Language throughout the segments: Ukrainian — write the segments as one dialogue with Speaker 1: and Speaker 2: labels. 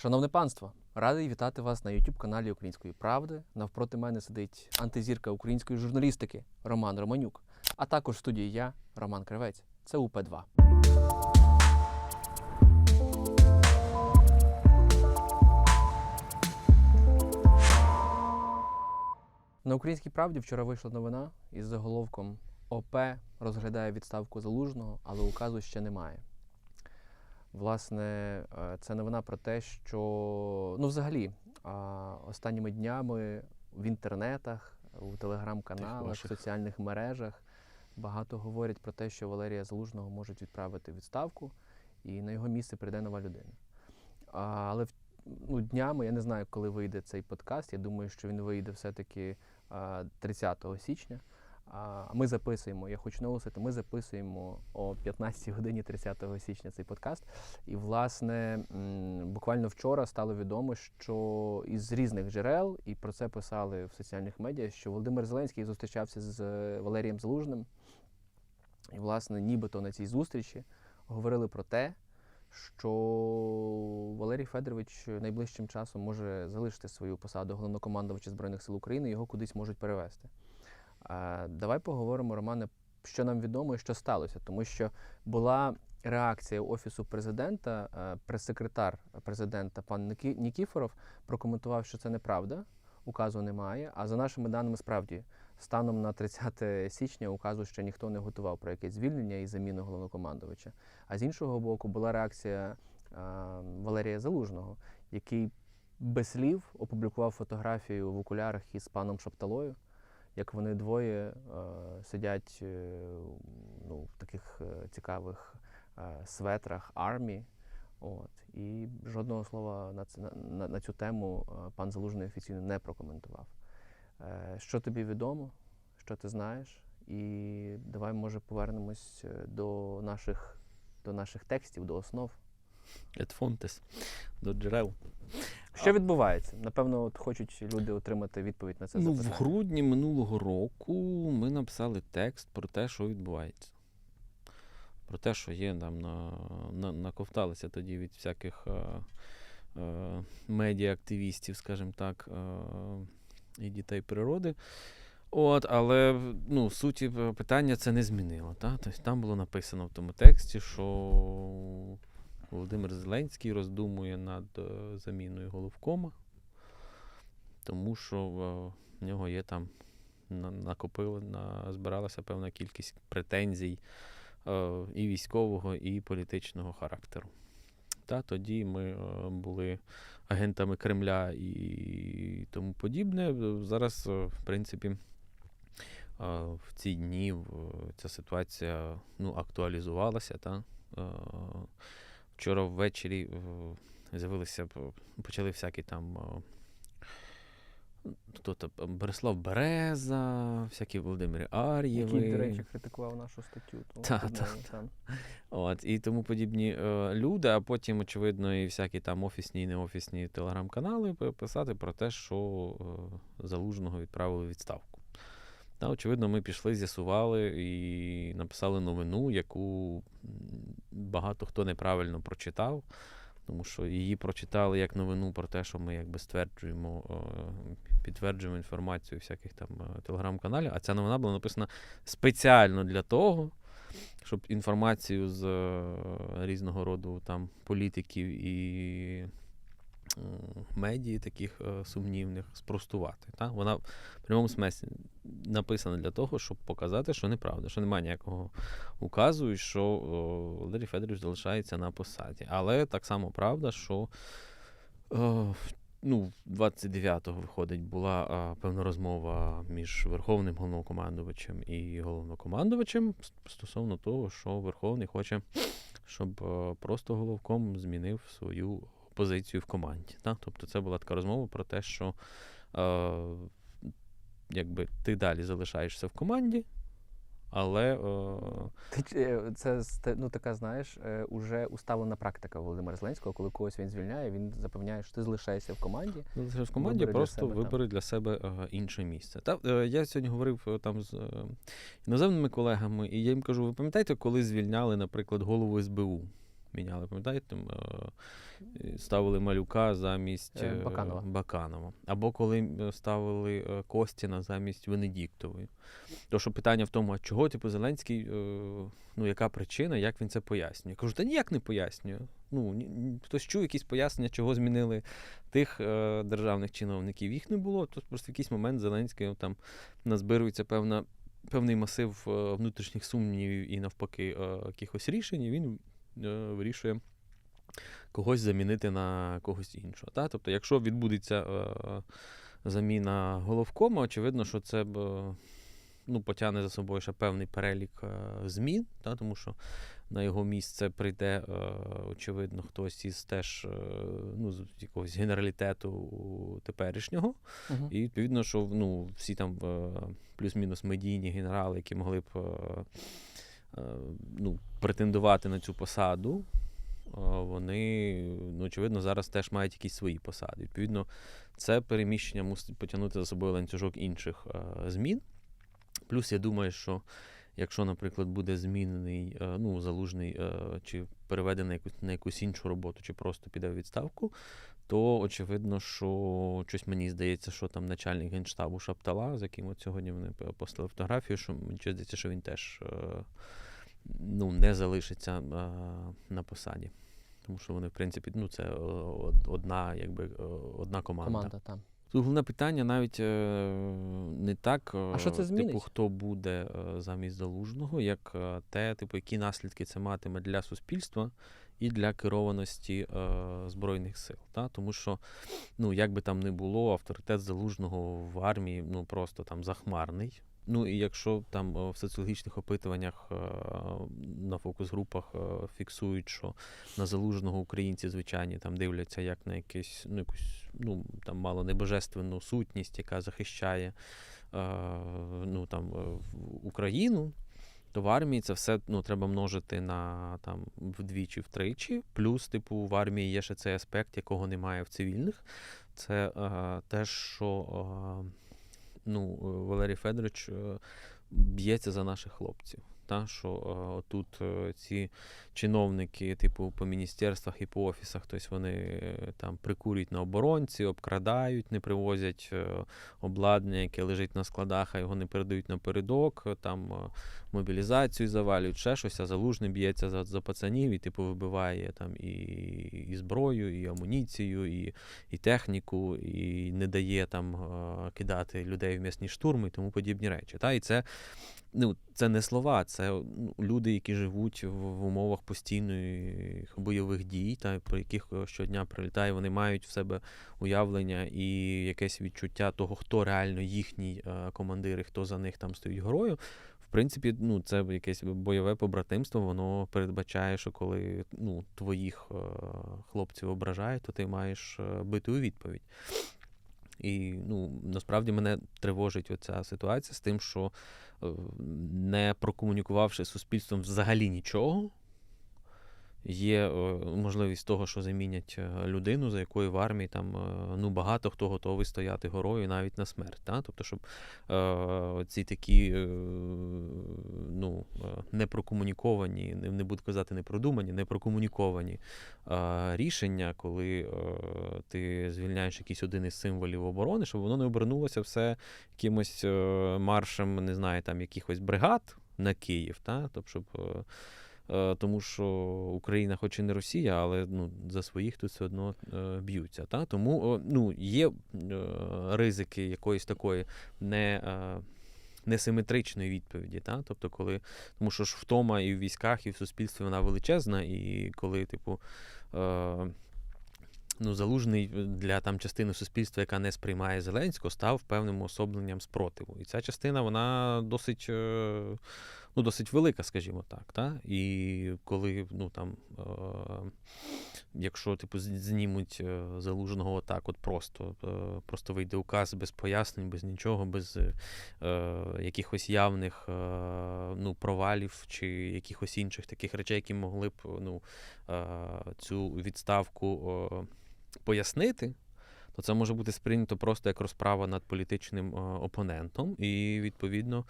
Speaker 1: Шановне панство, радий вітати вас на youtube каналі Української правди. Навпроти мене сидить антизірка української журналістики Роман Романюк, а також в студії я, Роман Кривець. Це УП2. На українській правді вчора вийшла новина із заголовком ОП розглядає відставку залужного, але указу ще немає. Власне, е, це новина про те, що ну, взагалі, останніми днями в інтернетах, у телеграм-каналах, в соціальних мережах багато говорять про те, що Валерія Залужного можуть відправити відставку, і на його місце прийде нова людина. Але ну, днями, я не знаю, коли вийде цей подкаст. Я думаю, що він вийде все-таки 30 січня. А ми записуємо, я хочу наголосити, ми записуємо о 15 годині 30 січня цей подкаст. І, власне, буквально вчора стало відомо, що із різних джерел, і про це писали в соціальних медіа, що Володимир Зеленський зустрічався з е, Валерієм Залужним. І, власне, нібито на цій зустрічі говорили про те, що Валерій Федорович найближчим часом може залишити свою посаду головнокомандувача Збройних сил України, його кудись можуть перевести. Давай поговоримо, Романе, що нам відомо і що сталося, тому що була реакція офісу президента, е, прес-секретар президента пан Нікі- Нікіфоров прокоментував, що це неправда, указу немає. А за нашими даними, справді, станом на 30 січня указу ще ніхто не готував про якесь звільнення і заміну головнокомандувача. А з іншого боку, була реакція е, Валерія Залужного, який без слів опублікував фотографію в окулярах із паном Шапталою як вони двоє е, сидять е, ну, в таких е, цікавих светрах армії. От. І жодного слова на, ц- на, на, цю тему пан Залужний офіційно не прокоментував. Е, що тобі відомо, що ти знаєш? І давай, може, повернемось до наших, до наших текстів, до основ.
Speaker 2: Fontes, до джерел.
Speaker 1: Що відбувається? Напевно, от хочуть люди отримати відповідь на це
Speaker 2: ну, в грудні минулого року ми написали текст про те, що відбувається. Про те, що є там на, на, наковталися тоді від всяких е, е, медіа-активістів, скажімо так, е, і дітей природи. От, але ну, суті е, питання це не змінило. Та? Тобто, там було написано в тому тексті, що Володимир Зеленський роздумує над е, заміною головкома, тому що е, в нього є там на- збиралася певна кількість претензій е, і військового, і політичного характеру. Та тоді ми були агентами Кремля і тому подібне. Зараз, в принципі, в ці дні ця ситуація ну, актуалізувалася. Та? Е, Вчора ввечері е, з'явилися, почали всякі там. е, Хто то Борислав Береза, всякі Володимири Ар'єви.
Speaker 1: Який, до речі, критикував нашу статтю. тому
Speaker 2: Та, та. От, і тому подібні е, люди, а потім, очевидно, і всякі там офісні і неофісні телеграм-канали писати про те, що е, залужного відправили відставку. Та, очевидно, ми пішли, з'ясували і написали новину, яку багато хто неправильно прочитав. Тому що її прочитали як новину про те, що ми якби стверджуємо, е, підтверджуємо інформацію всяких там е, телеграм-каналів. А ця новина була написана спеціально для того, щоб інформацію з е, різного роду там політиків і медії таких е, сумнівних спростувати. Та? Вона в прямому смислі написана для того, щоб показати, що неправда, що немає ніякого указу, і що Валерій Федорович залишається на посаді. Але так само правда, що е, ну, 29-го виходить, була а, певна розмова між Верховним головнокомандувачем і головнокомандувачем стосовно того, що Верховний хоче, щоб е, просто головком змінив свою позицію в команді. Та? Тобто це була така розмова про те, що е, якби ти далі залишаєшся в команді, але е,
Speaker 1: е, Це ну, така, знаєш, е, уже усталена практика Володимира Зеленського, коли когось він звільняє, він запевняє, що ти залишаєшся в команді.
Speaker 2: Залишив в команді, просто
Speaker 1: себе там.
Speaker 2: вибери для себе е, інше місце. Та, е, я сьогодні говорив там з іноземними колегами, і я їм кажу: ви пам'ятаєте, коли звільняли, наприклад, голову СБУ? Міняли, пам'ятаєте? Е, ставили малюка замість
Speaker 1: Е,
Speaker 2: е,
Speaker 1: Баканова.
Speaker 2: Баканова. Або коли ставили Костіна замість Венедіктової. То що питання в тому, а чого типу Зеленський, ну яка причина, як він це пояснює? Я кажу, та ніяк не пояснює. Ну, хтось чув якісь пояснення, чого змінили тих е, державних чиновників. Їх не було. То просто в якийсь момент Зеленський ну, там назбирується певна, певний масив внутрішніх сумнівів і навпаки якихось рішень, і він вирішує когось замінити на когось іншого. Та? Тобто, якщо відбудеться е, заміна головкома, очевидно, що це б. е, Ну, потягне за собою ще певний перелік е, змін, та, тому що на його місце прийде, е, очевидно, хтось із теж е, ну, з якогось генералітету теперішнього.
Speaker 1: Мгм.
Speaker 2: І відповідно, що ну, всі там е, плюс-мінус медійні генерали, які могли б е, е, ну, претендувати на цю посаду, е, вони, ну, очевидно, зараз теж мають якісь свої посади. Відповідно, це переміщення мусить потягнути за собою ланцюжок інших е, змін. Плюс я думаю, що якщо, наприклад, буде змінений, е, ну, залужний е, чи переведений на якусь, на якусь іншу роботу, чи просто піде в відставку, то очевидно, що щось мені здається, що там начальник генштабу Шаптала, з яким от сьогодні вони п- постили фотографію, що мені здається, що він теж е, ну, не залишиться е, на посаді. Тому що вони, в принципі, ну, це е, одна, якби, одна команда.
Speaker 1: Команда там.
Speaker 2: Тут головне питання навіть е, не так, е,
Speaker 1: А що це
Speaker 2: типу, хто буде е, замість залужного, як е, те, типу, які наслідки це матиме для суспільства і для керованості е, Збройних сил. Та? Тому що, ну, як би там не було, авторитет залужного в армії ну, просто там захмарний. Ну і якщо там е, в соціологічних опитуваннях е, на фокус-групах е, фіксують, що на залужного українці звичайні там дивляться як на якесь, ну, якусь ну, там мало не божественну сутність, яка захищає ну, там, Україну, то в армії це все ну, треба множити на там, вдвічі, втричі. Плюс, типу, в армії є ще цей аспект, якого немає в цивільних. Це е, те, що е, ну, е, Валерій Федорович е, б'ється за наших хлопців. Та, що е, тут е, ці чиновники, типу, по міністерствах і по офісах, тобто вони е, там прикурюють на оборонці, обкрадають, не привозять е, обладнання, яке лежить на складах, а його не передають напередок, е, там е, мобілізацію завалюють, ще щось, а залужний б'ється за, за пацанів і типу вибиває там і, і зброю, і амуніцію, і, і техніку, і не дає там кидати людей в м'ясні штурми і тому подібні речі. Та? І це ну, це не слова, це ну, люди, які живуть в, умовах постійних бойових дій, та про яких е, щодня прилітає, вони мають в себе уявлення і якесь відчуття того, хто реально їхній е, командир і хто за них там стоїть горою. В принципі, ну, це якесь бойове побратимство, воно передбачає, що коли ну, твоїх е, хлопців ображають, то ти маєш бити у відповідь. І ну, насправді мене тривожить оця ситуація з тим, що е, не прокомунікувавши з суспільством взагалі нічого, є е, можливість того, що замінять е, людину, за якою в армії там е, ну, багато хто готовий стояти горою навіть на смерть. Та? Тобто, щоб е, ці такі е, ну, непрокомуніковані, не, буду казати непродумані, непрокомуніковані е, рішення, коли е, ти звільняєш якийсь один із символів оборони, щоб воно не обернулося все якимось е, маршем, не знаю, там якихось бригад на Київ, та? Тобто, щоб. Е, Тому що Україна, хоч і не Росія, але ну, за своїх тут все одно е, б'ються. Та? Тому е, ну, є е, ризики якоїсь такої не, е, несиметричної відповіді. Та? Тобто, коли, тому що ж втома і в військах, і в суспільстві вона величезна, і коли, типу, е, ну, залужний для там частини суспільства, яка не сприймає Зеленського, став певним особленням спротиву. І ця частина вона досить, е, ну, досить велика, скажімо так. Та? І коли ну, там, е, якщо типу, знімуть е, залужного отак, от просто, е, просто вийде указ без пояснень, без нічого, без е, якихось явних е, ну, провалів чи якихось інших таких речей, які могли б ну, е, цю відставку е, пояснити, то це може бути сприйнято просто як розправа над політичним е, опонентом, і відповідно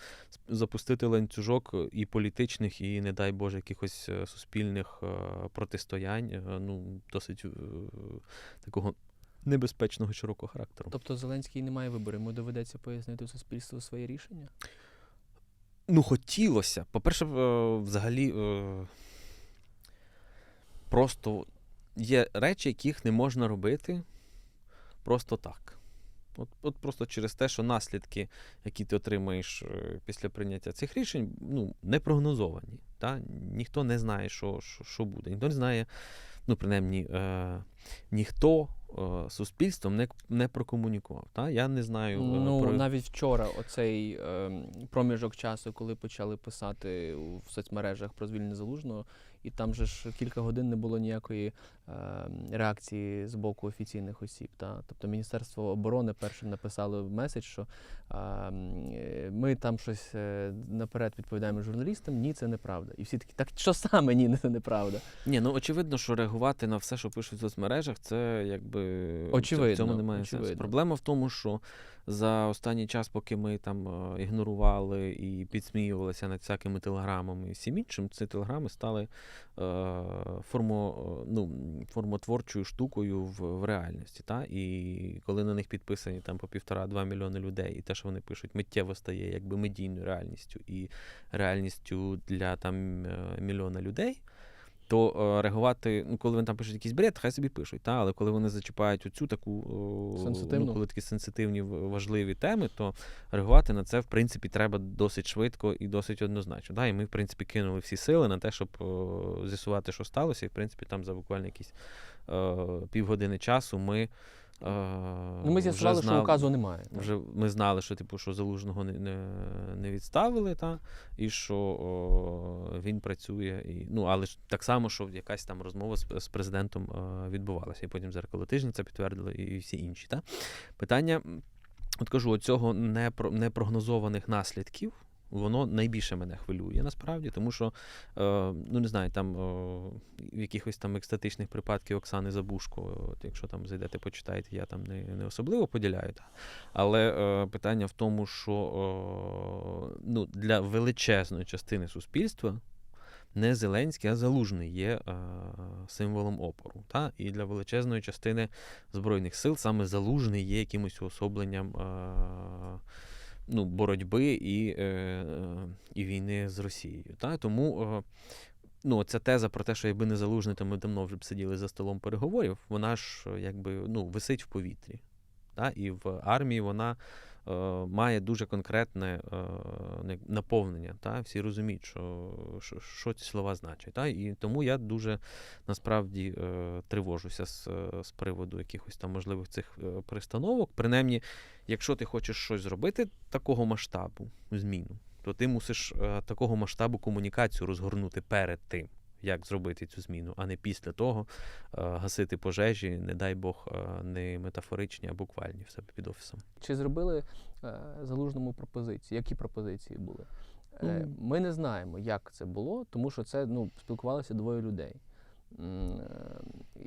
Speaker 2: запустити ланцюжок і політичних, і, не дай Боже, якихось е, суспільних е, протистоянь, е, ну, досить е, такого небезпечного широкого характеру.
Speaker 1: Тобто Зеленський не має вибору, йому доведеться пояснити суспільству своє рішення.
Speaker 2: Ну, хотілося. По-перше, е, взагалі, е, просто є речі, яких не можна робити просто так. От, от просто через те, що наслідки, які ти отримаєш е, після прийняття цих рішень, ну, не прогнозовані. Та? Ніхто не знає, що, що, що буде. Ніхто не знає, ну, принаймні, е, ніхто е, суспільством не, не прокомунікував. Та? Я не знаю е,
Speaker 1: Ну,
Speaker 2: про
Speaker 1: навіть вчора оцей ем, проміжок часу, коли почали писати в соцмережах про звільнення залужного, і там же ж кілька годин не було ніякої ем, реакції з боку офіційних осіб. Та? Тобто Міністерство оборони першим написало меседж, що е, ми там щось е, наперед відповідаємо журналістам, ні, це неправда. І всі такі, так що саме ні, це неправда.
Speaker 2: Ні, ну очевидно, що реагувати на все, що пишуть в соцмережах, це якби
Speaker 1: Очевидно,
Speaker 2: в цьому немає
Speaker 1: очевидно.
Speaker 2: сенсу. Проблема в тому, що за останній час, поки ми там е, ігнорували і підсміювалися над всякими телеграмами і всім іншим, ці телеграми стали е, формо, е, ну, формотворчою штукою в, в реальності. Та? І коли на них підписані там по півтора-два мільйони людей, і те, що вони пишуть, миттєво стає якби медійною реальністю і реальністю для там мільйона людей. То е, реагувати, ну коли вони там пишуть якийсь бред, хай собі пишуть. Та? Але коли вони зачіпають оцю таку Ну, коли такі сенситивні важливі теми, то реагувати на це в принципі треба досить швидко і досить однозначно. Та? І ми, в принципі, кинули всі сили на те, щоб з'ясувати, що сталося, і в принципі там за буквально якісь е, півгодини часу ми. Е,
Speaker 1: Ну, ми з'ясували, що указу немає.
Speaker 2: вже ми знали, що типу, що залужного не, не, не відставили, та, і що о, він працює. І, ну, але ж так само, що якась там розмова з, з президентом е, відбувалася. І потім зеркало тижня це підтвердили, і, і всі інші. Та. Питання, от кажу, цього непро, непрогнозованих наслідків. Воно найбільше мене хвилює насправді, тому що, е, ну не знаю, там е, в якихось там екстатичних припадків Оксани Забушко, от якщо там зайдете, почитаєте, я там не, не особливо поділяю. Але е, питання в тому, що ну, для величезної частини суспільства не Зеленський, а Залужний є е, символом опору. Та? І для величезної частини Збройних сил саме Залужний є якимось уособленням е, ну, боротьби і, е, е, і війни з Росією. Та? Тому е, ну, ця теза про те, що якби не Залужний, то ми давно вже б сиділи за столом переговорів, вона ж е, якби ну, висить в повітрі. Та? І в армії вона має дуже конкретне наповнення. Та? Всі розуміють, що, що, що ці слова значать. Та? І тому я дуже насправді тривожуся з, з приводу якихось там можливих цих перестановок. Принаймні, якщо ти хочеш щось зробити такого масштабу, зміну, то ти мусиш е, такого масштабу комунікацію розгорнути перед тим. Як зробити цю зміну, а не після того е, гасити пожежі, не дай Бог, е, не метафоричні, а буквальні в себе під офісом.
Speaker 1: Чи зробили залужному пропозиції? Які пропозиції були?
Speaker 2: Ну.
Speaker 1: ми не знаємо, як це було, тому що це ну, спілкувалися двоє людей. Е,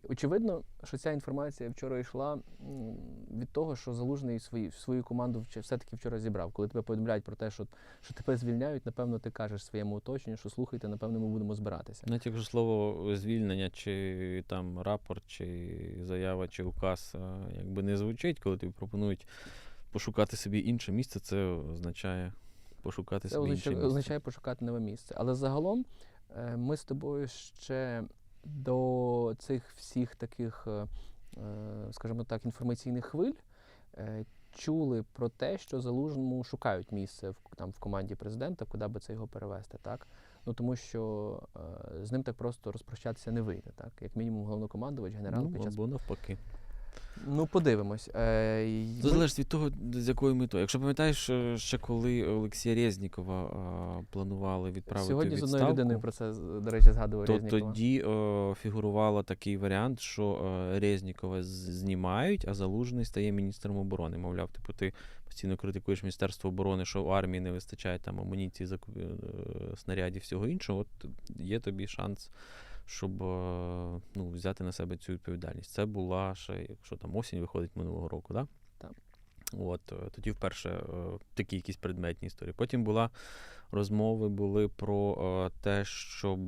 Speaker 1: Очевидно, що ця інформація вчора йшла від того, що залужний свої, свою команду все-таки вчора зібрав. Коли тебе повідомляють про те, що, що тебе звільняють, напевно, ти кажеш своєму оточенню, що слухайте, напевно, ми будемо збиратися.
Speaker 2: Навіть якщо слово звільнення, чи там рапорт, чи заява, чи указ е, якби не звучить, коли тобі пропонують пошукати собі інше місце, це означає пошукати
Speaker 1: Це
Speaker 2: собі інше
Speaker 1: означає,
Speaker 2: місце.
Speaker 1: означає пошукати нове місце. Але загалом е, ми з тобою ще до цих всіх таких, е, е, скажімо так, інформаційних хвиль е, чули про те, що залужному шукають місце в там в команді президента, куди би це його перевести, так? Ну тому що е, з ним так просто розпрощатися не вийде, так? Як мінімум, головнокомандувач, генерал
Speaker 2: ну,
Speaker 1: під час.
Speaker 2: або навпаки.
Speaker 1: Ну, подивимось. Е,
Speaker 2: Це
Speaker 1: ми-
Speaker 2: залежить від того, з якою метою. Якщо пам'ятаєш, е, ще коли Олексія Резнікова е, планували відправити
Speaker 1: Сьогодні
Speaker 2: в
Speaker 1: з одною людиною про це, до речі, згадував
Speaker 2: то
Speaker 1: Резнікова.
Speaker 2: тоді е, фігурувало такий варіант, що е, Резнікова знімають, а Залужний стає міністром оборони. Мовляв, типу, ти постійно критикуєш Міністерство оборони, що у армії не вистачає там амуніції, закуп... е, снарядів, всього іншого. От є тобі шанс щоб е, ну, взяти на себе цю відповідальність. Це була ще, якщо там осінь виходить минулого року, да?
Speaker 1: Так.
Speaker 2: От, е, тоді вперше е, такі якісь предметні історії. Потім була розмови були про те, щоб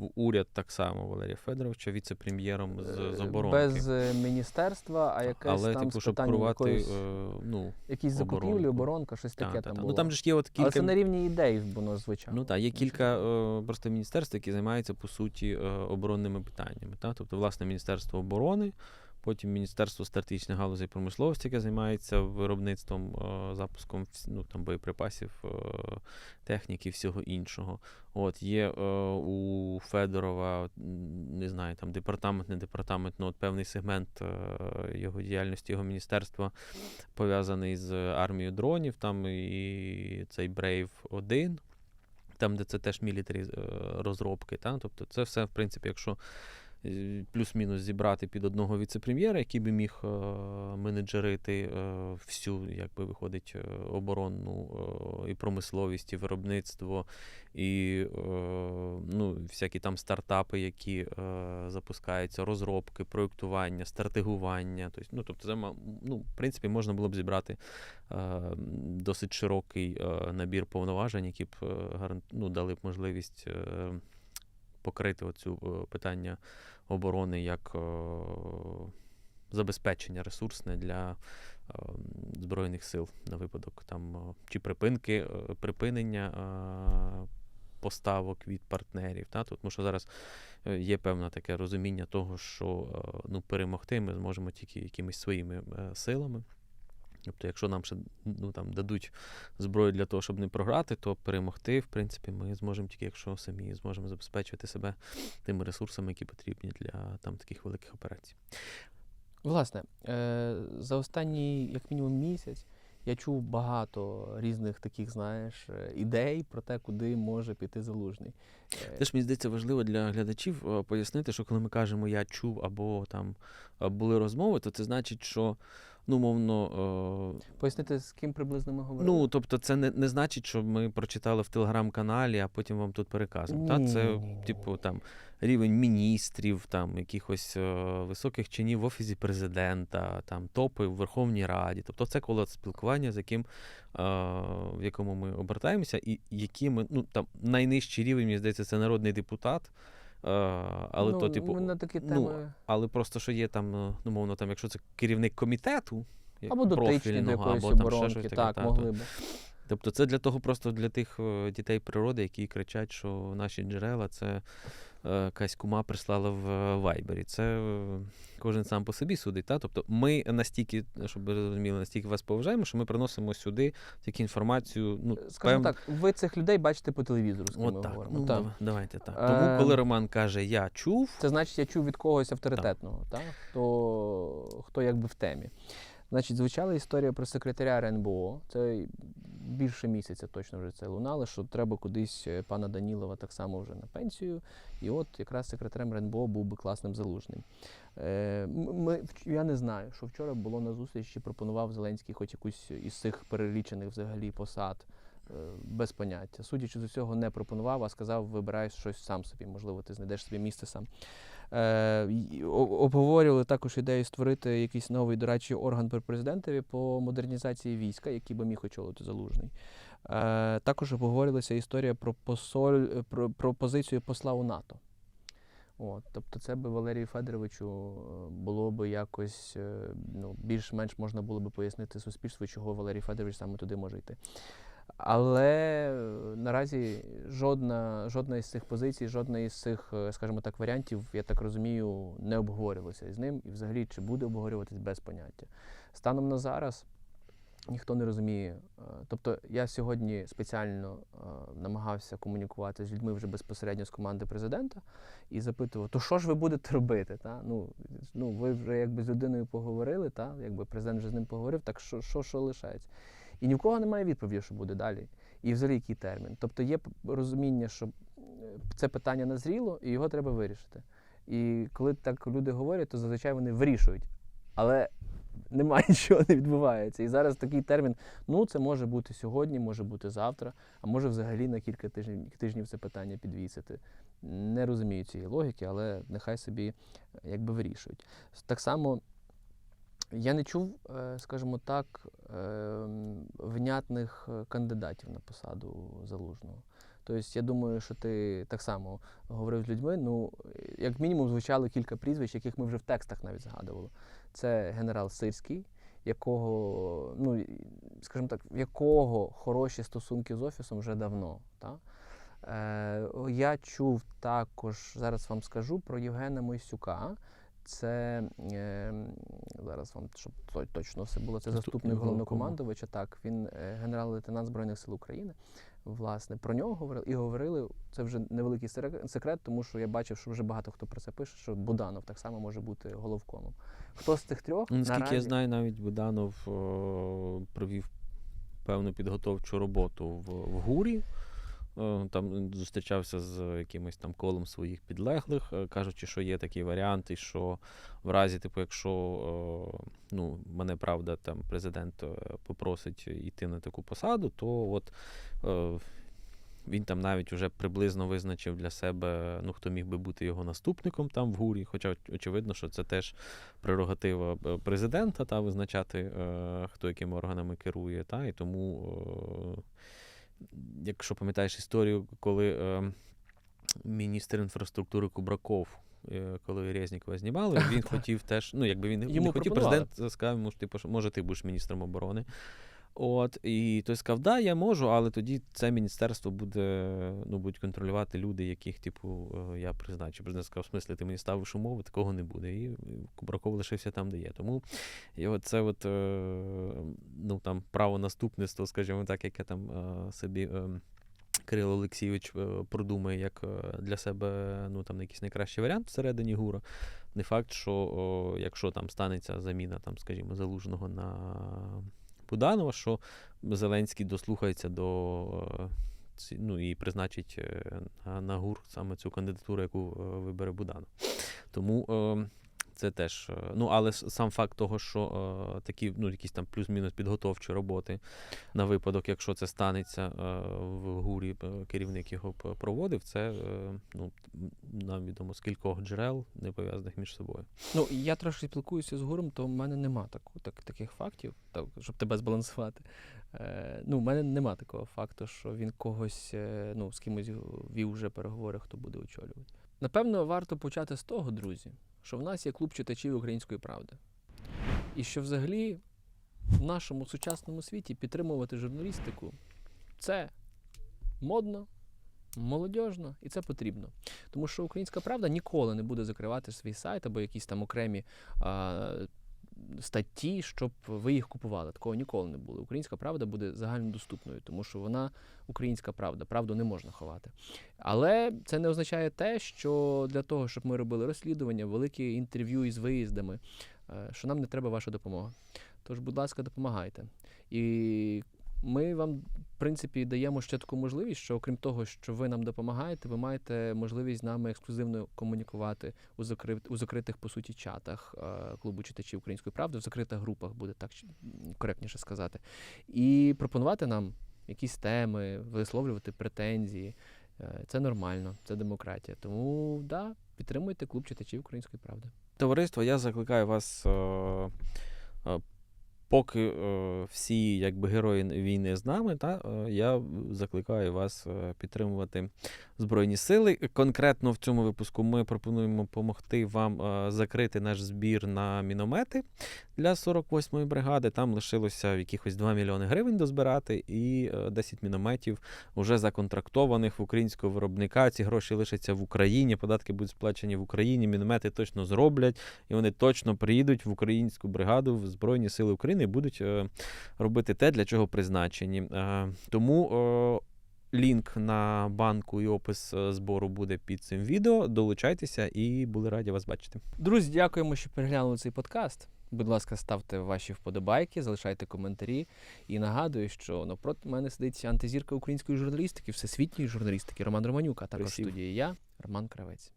Speaker 2: е, в уряд так само Валерія Федоровича віце-прем'єром з, з
Speaker 1: Е,
Speaker 2: оборонки.
Speaker 1: Без е, міністерства, а якесь
Speaker 2: Але,
Speaker 1: там
Speaker 2: типу,
Speaker 1: з
Speaker 2: щоб
Speaker 1: питанням якоїсь,
Speaker 2: е, ну,
Speaker 1: якісь закупівлі, оборонка, щось таке
Speaker 2: та,
Speaker 1: там
Speaker 2: та.
Speaker 1: було.
Speaker 2: Ну там же ж є от
Speaker 1: Але це на рівні ідей воно звичайно.
Speaker 2: Ну так, є кілька е, просто міністерств, які займаються по суті е, оборонними питаннями. Та? Тобто, власне, Міністерство оборони, потім Міністерство стратегічних галузей промисловості, яке займається виробництвом, е, запуском ну, там, боєприпасів, е, техніки, всього іншого. От є е, у Федорова, не знаю, там департамент, не департамент, ну от певний сегмент його діяльності, його міністерства пов'язаний з армією дронів, там і цей Brave 1 там, де це теж мілітарі розробки. Та? Тобто це все, в принципі, якщо плюс-мінус зібрати під одного віце-прем'єра, який би міг е, менеджерити е, всю, як би виходить, е, оборонну е, і промисловість, і виробництво, і е, ну, всякі там стартапи, які е, запускаються, розробки, проєктування, стратегування. Тобто, ну, тобто це, ну, в принципі, можна було б зібрати е, досить широкий е, набір повноважень, які б е, ну, дали б можливість е, покрити оцю е, питання оборони як е, забезпечення ресурсне для е, Збройних сил на випадок там е, чи припинки, припинення поставок від партнерів. Та? Тому що зараз є певне таке розуміння того, що ну, перемогти ми зможемо тільки якимись своїми силами. Тобто, якщо нам ще ну, там, дадуть зброю для того, щоб не програти, то перемогти, в принципі, ми зможемо тільки, якщо самі зможемо забезпечувати себе тими ресурсами, які потрібні для там, таких великих операцій.
Speaker 1: Власне, е, за останній, як мінімум, місяць я чув багато різних таких, знаєш, е, ідей про те, куди може піти залужний. Е,
Speaker 2: Теж мені здається важливо для глядачів пояснити, що коли ми кажемо я чув або там були розмови, то це значить, що ну, мовно. е,
Speaker 1: Пояснити, з ким приблизно ми говорили?
Speaker 2: Ну, тобто, це не, не значить, що ми прочитали в телеграм-каналі, а потім вам тут переказуємо. Та? Це, типу, там рівень міністрів, там якихось е, високих чинів в офісі президента, там топи в Верховній Раді. Тобто, це коло спілкування, з яким е, в якому ми обертаємося, і які ми, ну там найнижчий рівень, мені здається, це народний депутат. Е, але
Speaker 1: ну,
Speaker 2: то, типу,
Speaker 1: на такі
Speaker 2: ну, але просто що є там, е, ну, мовно, там, якщо це керівник комітету, як
Speaker 1: Або
Speaker 2: профільного,
Speaker 1: якоїсь
Speaker 2: або там ще щось таке,
Speaker 1: так,
Speaker 2: та,
Speaker 1: могли б.
Speaker 2: Тобто це для того просто для тих е, дітей природи, які кричать, що наші джерела це якась кума прислала в е, Вайбері. Це е, кожен сам по собі судить. Та? Тобто ми настільки, щоб ви розуміли, настільки вас поважаємо, що ми приносимо сюди тільки інформацію. Ну,
Speaker 1: Скажімо
Speaker 2: певну-
Speaker 1: так, ви цих людей бачите по телевізору, з ким ми
Speaker 2: так.
Speaker 1: говоримо.
Speaker 2: Ну,
Speaker 1: Так.
Speaker 2: давайте так.
Speaker 1: Е,
Speaker 2: Тому, коли Роман каже Я чув,
Speaker 1: Це значить, я чув від когось авторитетного, так? Хто, хто якби в темі. Значить, звучала історія про секретаря РНБО. Це більше місяця точно вже це лунало, що треба кудись е, пана Данілова так само вже на пенсію. І от якраз секретарем РНБО був би класним залужним. Е, ми, я не знаю, що вчора було на зустрічі, пропонував Зеленський хоч якусь із цих перелічених взагалі посад. е, Без поняття. Судячи з усього, не пропонував, а сказав, вибирай щось сам собі, можливо, ти знайдеш собі місце сам. Е, обговорювали також ідею створити якийсь новий дорадчий орган при президентові по модернізації війська, який би міг очолити залужний. Е, також обговорювалася історія про, посоль, про, про позицію посла у НАТО. От, тобто, це би Валерію Федоровичу е, було би якось ну, більш-менш можна було би пояснити суспільству, чого Валерій Федорович саме туди може йти. Але е, наразі жодна, жодна із цих позицій, жодна із цих, е, скажімо так, варіантів, я так розумію, не обговорювалася із ним. І взагалі, чи буде обговорюватись без поняття. Станом на зараз ніхто не розуміє. Е, Тобто я сьогодні спеціально намагався комунікувати з людьми вже безпосередньо з команди президента і запитував, то що ж ви будете робити? Та? Ну, ну, ви вже якби з людиною поговорили, та? якби президент вже з ним поговорив, так що, що, що лишається? І ні в кого немає відповіді, що буде далі. І взагалі який термін. Тобто є розуміння, що е, це питання назріло, і його треба вирішити. І коли так люди говорять, то зазвичай вони вирішують. Але немає нічого не відбувається. І зараз такий термін: ну це може бути сьогодні, може бути завтра, а може взагалі на кілька тижнів, тижнів це питання підвісити. Не розумію цієї логіки, але нехай собі е, якби вирішують. Так само я не чув, е, скажімо так, е, внятних е, кандидатів на посаду залужного. Тобто, я думаю, що ти так само говорив з людьми. Ну, як мінімум, звучало кілька прізвищ, яких ми вже в текстах навіть згадували. Це генерал Сирський, якого, ну, скажімо так, в якого хороші стосунки з офісом вже давно. Та? Е, я чув також, зараз вам скажу про Євгена Мойсюка. Це е, зараз вам, щоб точно все було. Це
Speaker 2: Заступник головнокомандувача.
Speaker 1: Так, він е, генерал-лейтенант Збройних сил України. Власне, про нього говорили і говорили. Це вже невеликий секрет, тому що я бачив, що вже багато хто про це пише, що Буданов так само може бути головкомом. Хто з цих трьох?
Speaker 2: Ну, Наскільки
Speaker 1: наразі...
Speaker 2: я знаю, навіть Буданов о, провів певну підготовчу роботу в, в ГУРі. Е, Там зустрічався з якимось там колом своїх підлеглих, е, кажучи, що є такі варіанти, що в разі, типу, якщо е, ну, мене правда, там президент е, попросить йти на таку посаду, то от е, він там навіть уже приблизно визначив для себе, ну хто міг би бути його наступником там в ГУРі. Хоча очевидно, що це теж прерогатива е, президента та визначати, е, хто якими органами керує. Та, і тому, е, якщо пам'ятаєш історію, коли е, міністр інфраструктури Кубраков. е, Коли Резнікова знімали, він хотів теж, ну якби він
Speaker 1: Йому
Speaker 2: не хотів,
Speaker 1: пропонували.
Speaker 2: президент сказав йому, що типу, що, може, ти будеш міністром оборони. От, і той сказав, да, я можу, але тоді це міністерство буде, ну, будуть контролювати люди, яких, типу, е, я призначу. Президент сказав, в смислі, ти мені ставиш умови, такого не буде. І Кубраков лишився там, де є. Тому і от це от, е, ну, там, право наступництва, скажімо так, яке там е, собі. Кирило Олексійович продумає як для себе ну, там, якийсь найкращий варіант всередині ГУРа. Не факт, що о, якщо там станеться заміна, там, скажімо, залужного на Буданова, що Зеленський дослухається до е, ну, і призначить е, на, ГУР саме цю кандидатуру, яку е, вибере Буданов. Тому е, це теж. е, Ну, але сам факт того, що е, такі, ну, якісь там плюс-мінус підготовчі роботи на випадок, якщо це станеться е, в ГУРі, керівник його проводив, це ну, нам відомо з кількох джерел, не пов'язаних між собою.
Speaker 1: Ну, я трошки спілкуюся з гуром, то в мене нема таку, так, таких фактів, так, щоб тебе збалансувати. Е, ну, в мене нема такого факту, що він когось, ну, з кимось вів вже переговори, хто буде очолювати. Напевно, варто почати з того, друзі, що в нас є клуб читачів української правди. І що взагалі в нашому сучасному світі підтримувати журналістику це модно, молодіжно і це потрібно. Тому що українська правда ніколи не буде закривати свій сайт або якісь там окремі а, статті, щоб ви їх купували. Такого ніколи не було. Українська правда буде загальнодоступною, тому що вона українська правда, правду не можна ховати. Але це не означає те, що для того, щоб ми робили розслідування, великі інтерв'ю із виїздами, е, що нам не треба ваша допомога. Тож, будь ласка, допомагайте. І ми вам, в принципі, даємо ще таку можливість, що окрім того, що ви нам допомагаєте, ви маєте можливість з нами ексклюзивно комунікувати у, закрит, у закритих, по суті, чатах е, клубу читачів української правди, в закритих групах, буде так коректніше сказати, і пропонувати нам якісь теми, висловлювати претензії. Е, Це нормально, це демократія. Тому да, підтримуйте клуб читачів української правди.
Speaker 2: Товариство, я закликаю вас, е, поки е, всі якби, герої війни з нами, та, е, я закликаю вас е, підтримувати Збройні Сили. Конкретно в цьому випуску ми пропонуємо допомогти вам закрити наш збір на міномети для 48-ї бригади. Там лишилося якихось 2 мільйони гривень дозбирати, і е, 10 мінометів вже законтрактованих в українського виробника. Ці гроші лишаться в Україні, податки будуть сплачені в Україні, міномети точно зроблять, і вони точно приїдуть в українську бригаду в Збройні Сили України і будуть е, робити те, для чого призначені. Е, тому. е, Лінк на банку і опис збору буде під цим відео. Долучайтеся і були раді вас бачити.
Speaker 1: Друзі, дякуємо, що переглянули цей подкаст. Будь ласка, ставте ваші вподобайки, залишайте коментарі. І нагадую, що навпроти мене сидить антизірка української журналістики, всесвітньої журналістики Роман Романюк, а також в студії я, Роман Кравець.